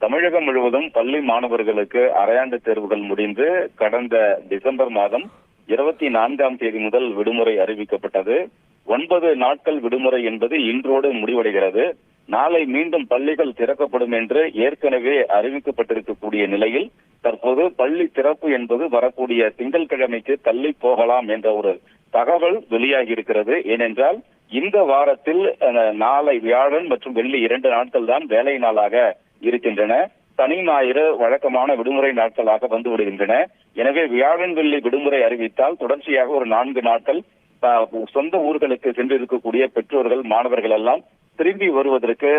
தமிழகம் முழுவதும் பள்ளி மாணவர்களுக்கு அரையாண்டு தேர்வுகள் முடிந்து கடந்த டிசம்பர் மாதம் இருபத்தி நான்காம் தேதி முதல் விடுமுறை அறிவிக்கப்பட்டது. ஒன்பது நாட்கள் விடுமுறை என்பது இன்றோடு முடிவடைகிறது. நாளை மீண்டும் பள்ளிகள் திறக்கப்படும் என்று ஏற்கனவே அறிவிக்கப்பட்டிருக்கக்கூடிய நிலையில் தற்போது பள்ளி திறப்பு என்பது வரக்கூடிய திங்கட்கிழமைக்கு தள்ளி போகலாம் என்ற ஒரு தகவல் வெளியாகி இருக்கிறது ஏனென்றால் இந்த வாரத்தில் அஹ், நாளை வியாழன் மற்றும் வெள்ளி இரண்டு நாட்கள் தான் வேலை நாளாக இருக்கின்றன. சனி ஞாயிறு வழக்கமான விடுமுறை நாட்களாக வந்து விடுகின்றன எனவே வியாழன் வெள்ளி விடுமுறை அறிவித்தால் தொடர்ச்சியாக ஒரு நான்கு நாட்கள் அஹ், சொந்த ஊர்களுக்கு சென்றிருக்கக்கூடிய பெற்றோர்கள் மாணவர்கள் எல்லாம் திரும்பி வருவதற்கு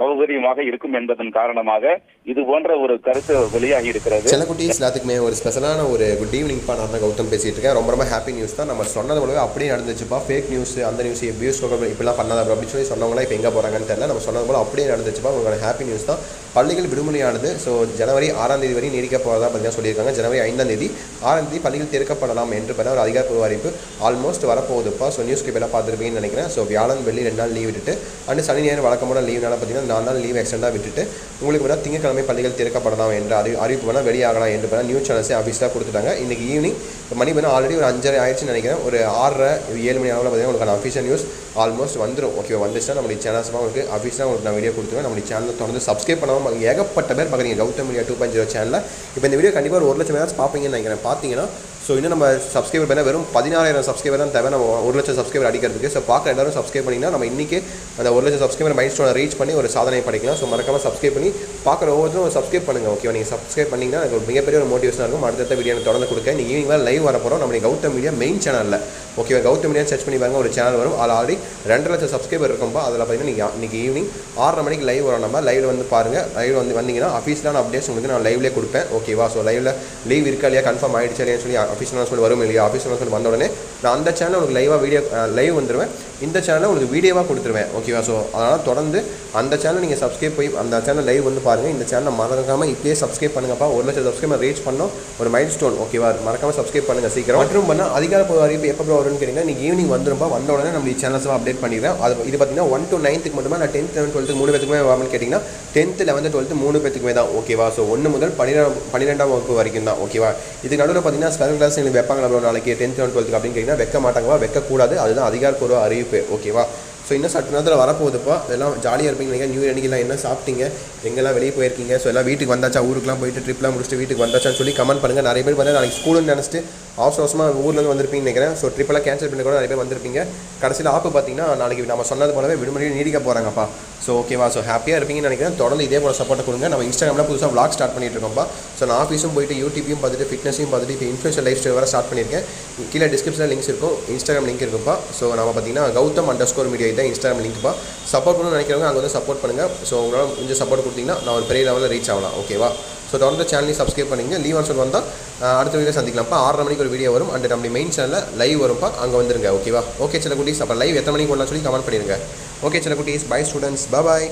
சௌகரியமாக இருக்கும் என்பதன் காரணமாக இது போன்ற ஒரு கருத்து வெளியாகி இருக்கிறது. சில குட்டீஸ் எல்லாத்துக்குமே ஒரு ஸ்பெஷலான ஒரு குட் ஈவினிங்ப்பா நான் தான் கௌதம் பேசிட்டு இருக்கேன். ரொம்ப ரொம்ப ஹாப்பி நியூஸ் தான். நம்ம சொன்னது போலவே அப்படியே நடந்துச்சுப்பா. ஃபேக் நியூஸ் அந்த நியூஸ் வியூஸ் இப்படிலாம் பண்ணாத அப்படின்னு சொல்லி சொன்னவங்களா இப்போ எங்கே போகிறாங்கன்னு தெரியல. நம்ம சொன்னது போல அப்படியே நடந்துச்சுப்பா. உங்களோட ஹாப்பி நியூஸ் தான். பள்ளிகள் விடுமுறையானது. ஸோ ஜனவரி ஆறாம் தேதி வரை நீடிக்க போகிறதா பார்த்தீங்கன்னா சொல்லியிருக்காங்க. ஜனவரி ஐந்தாம் தேதி ஆறாம் தேதி பள்ளிகள் திறக்கப்படலாம் என்று பண்ண ஒரு அதிகாரப்பூர்வ அறிவிப்பு ஆல்மோஸ்ட் வரப்போகுதுப்பா. ஸோ நியூஸ் எல்லாம் பார்த்துருப்பீங்கன்னு நினைக்கிறேன். ஸோ வியாழன் வெள்ளி ரெண்டு நாள் லீவ் விட்டுட்டு அண்ட் சனி ஞாயிறு வழக்கமான லீவ்னால பார்த்தீங்கன்னா நாலு நாள் லீவ் எக்ஸ்டெண்டாக விட்டுட்டு உங்களுக்கு வேணால் திங்கக்கிழமை பள்ளிகள் திறக்கப்படலாம் என்ற அறி அறிவிப்பு வேணால் வெளியாகலாம் என்று பண்ண நியூஸ் சேனல்ஸே ஆஃபீஸாக கொடுத்துட்டாங்க. இன்றைக்கி ஈவினிங் மணி வேணால் ஆல்ரெடி ஒரு அஞ்சரை ஆயிடுச்சுன்னு நினைக்கிறேன். ஒரு ஆறரை ஏழு மணி அளவில் பார்த்தீங்கன்னா உங்களுக்கு அஃபீஷியல் நியூஸ் ஆல்மோஸ்ட் வந்துடும் ஓகே வந்துச்சுன்னா நம்மளுடைய சேனல்ஸ்லாம் உங்களுக்கு ஆஃபீஸாக உங்களுக்கு நான் வீடியோ கொடுத்துருவேன். நம்மளுடைய சேனலை தொடர்ந்து சப்ஸ்கிரைப் பண்ணாமல் ஏகப்பட்ட பேர் பார்க்குறீங்க. Gautham media two point zero சேனலில் இப்போ இந்த வீடியோ கண்டிப்பாக ஒரு ஒரு லட்சம் பேர் பார்ப்பீங்கன்னு நினைக்கிறேன். பார்த்தீங்கன்னா ஸோ இன்னும் நம்ம சப்ஸ்கிரைபர் பண்ண வெறும் பதினாறாயிரம் சப்ஸ்கிரைபர் தான் தேவை. நம்ம ஒரு லட்சம் சப்ஸ்கிரைபர் அடிக்கிறதுக்கு. ஸோ பார்க்க எல்லாரும் சப்ஸ்கிரைப் பண்ணிங்கன்னா நம்ம இன்றைக்கி அந்த ஒரு லட்சம் சப்ஸ்கிரைபர் மைண்ட் ஸ்டோனை ரீச் பண்ணி ஒரு சாதனை படிக்கலாம். ஸோ மறக்காமல் சப்ஸ்கிரைப் பண்ணி பார்க்குற ஒவ்வொருத்தரும் சப்ஸ்கிரைப் பண்ணுங்கள் ஓகே நீங்கள் சப்ஸ்கிரைப் பண்ணிங்கன்னா எனக்கு ஒரு மிகப்பெரிய ஒரு மோட்டிவேஷனாக இருக்கும். அடுத்த வீடியோ தொடர்ந்து கொடுக்க. நீங்கள் ஈவினிங் லைவ் வர போகிறோம் நம்மளுடைய கௌதம் மீடியா மெயின் சேனலில் ஓகேவா கௌதம் மீடியா சர்ச் பண்ணி பாருங்க ஒரு சேனல் வரும். அதில் ஆல்ரெடி ரெண்டு லட்சம் சப்ஸ்கிரைபர் இருக்கும்பா. அதில் பார்த்தீங்கன்னா நீங்கள் இன்றைக்கி ஈவினிங் ஆறரை மணிக்கு லைவ் வரும் நம்ம. லைவில் வந்து பாருங்கள் லைவ் வந்து வந்தீங்கன்னா அஃபீஸ்லான அப்டேட்ஸ் உங்களுக்கு நான் லைவ்லேயே கொடுப்பேன். ஓகேவா ஸோ லைவில் லீவ் இருக்கா இல்லையா? கன்ஃபார்ம் ஆகிடுச்சு இல்லையான்னு சொல்லி அஃபீஷியல் சொல்லி வரும் இல்லையா? அஃபீஷியல் சொல்லி வந்த உடனே நான் அந்த சேனல் உங்களுக்கு லைவாக வீடியோ லைவ் வந்துடுவேன் இந்த சேனலை உங்களுக்கு வீடியோவாக கொடுத்துருவேன். ஓகேவா ஸோ அதனால் தொடர்ந்து அந்த சேனல் நீங்கள் சப்ஸ்கிரைப் போய் அந்த சேனல் லைவ் வந்து பாருங்கள் இந்த சேனலை மறக்காமல் இப்பயே சப்ஸ்கிரைப் பண்ணுங்கப்பா. ஒரு லட்சம் சப்ஸ்கிரைபர் ரீச் பண்ணோம். ஒரு மைல் ஸ்டோன் ஓகேவா மறக்காமல் சப்ஸ்கிரைப் பண்ணுங்கள் சீக்கிரம். மற்றும் பண்ணால் அதிகாரப்பூர்வ அறிவிப்பு எப்போ வரும்னு கேட்டிங்கன்னா நீங்கள் ஈவினிங் வந்துருப்பா வந்த உடனே நம்ம சேனல்ஸ்லாம் அப்டேட் பண்ணிடுறேன். அது இது பார்த்தீங்கன்னா ஒன் டு நைன்த்துக்கு மட்டுமே? நான் டென்த் லெவன் டுவெல்த்து மூணு பேத்துக்குமே வரணும்னு கேட்டிங்கன்னா டென்த்து லெவன்த்து டுவெல்த்து மூணு பேத்துக்குமே தான். ஓகேவா ஸோ ஒன்று முதல் பன்னிரெண்டாம் பன்னிரெண்டாம் வகுப்பு வரைக்கும் தான். ஓகேவா இது நடுவில் பார்த்தீங்கன்னா ஸ்பெஷல் கிளாஸ் எங்களுக்கு வைப்பாங்க நம்ம நாளைக்கு? டென்த் லெவன் டுவெல்த்துக்கு அப்படின்னு கேட்டிங்கன்னா வைக்க மாட்டாங்கப்பா வைக்கக்கூடாது. அதுதான் அதிகாரப்பூர்வ அறிவிப்பு. ஓகேவா ஸோ இன்னும் சற்று நேரத்தில் வரப்போகுதுப்பா. இதெல்லாம் ஜாலியாக இருப்பீங்க நினைக்கிறேன். நியூ அன்னைக்கெல்லாம் என்ன சாப்பிட்டீங்க? எங்கெல்லாம் வெளியே போயிருக்கீங்க? ஸோ எல்லாம் வீட்டுக்கு வந்தாச்சா? ஊருக்குலாம் போயிட்டு ட்ரிப்லாம் முடிச்சுட்டு வீட்டுக்கு வந்தாச்சான்னு சொல்லி கமெண்ட் பண்ணுங்கள் நிறைய பேர் வந்து நாளைக்கு ஸ்கூலுன்னு நினச்சிட்டு அவசர அவசரமாக ஊர்லேருந்து வந்திருப்பீங்கன்னு நினைக்கிறேன். ஸோ ட்ரிப்பெல்லாம் கேன்சல் பண்ணி கூட நிறைய பேர் வந்திருப்பீங்க. கடைசியில் ஆப்பு பார்த்தீங்கன்னா நாளைக்கு நம்ம சொன்னது போலவே விடுமுறையை நீடிக்க போகிறாங்கப்பா ஸோ ஓகேவா ஸோ ஹாப்பியாக இருப்பீங்கன்னு நினைக்கிறேன். தொடர்ந்து இதே போல சப்போர்ட் கொடுங்க. நம்ம இன்ஸ்டாகிராமில் புதுசாக விளாக் ஸ்டார்ட் பண்ணிட்டு இருக்கோம்ப்பா. ஸோ நான் ஆஃபீஸும் போயிட்டு யூடியூப்பையும் பார்த்துட்டு ஃபிட்னஸையும் பார்த்துட்டு இப்போ இன்ஃப்ளூஷன் லைஃப் ஸ்டைல் வர ஸ்டார்ட் பண்ணியிருக்கேன். கீழே டிஸ்கிரிப்ஷனில் லிங்க்ஸ் இருக்கும். Instagram link இருக்கும்ப்பா. ஸோ நம்ம பார்த்தீங்கன்னா கௌதம் அண்டர் ஸ்கோர் மீடியா இதுதான் இன்ஸ்டாகிராம் லிங்க்ப்பா சப்போர்ட் பண்ணணும்னு நினைக்கிறவங்க அங்கே வந்து சப்போர்ட் பண்ணுங்கள் ஸோ உங்களால் கொஞ்சம் சப்போர்ட் கொடுத்தீங்கன்னா நான் ஒரு பெரிய லெவலில் ரீச் ஆகலாம். ஓகேவா ஸோ தொடர்ந்து சேனலையும் சப்ஸ்கிரைப் பண்ணிங்க லீவ் ஆன்சர் வந்தால் அடுத்த வீடியோ சந்திக்கலாம்ப்பா ஆறரை மணிக்கு ஒரு வீடியோ வரும். அண்ட் நம்ம மெயின் சேனலில் லைவ் வரும்ப்பா அங்கே வந்துருங்க. ஓகேவா ஓகே சில குட்டீஸ் அப்போ லைவ் எத்தனை மணிக்கு வரலாம் சொல்லி கமெண்ட் பண்ணிடுங்க ஓகே சில குட்டீஸ் பை ஸ்டூடெண்ட்ஸ் பாய்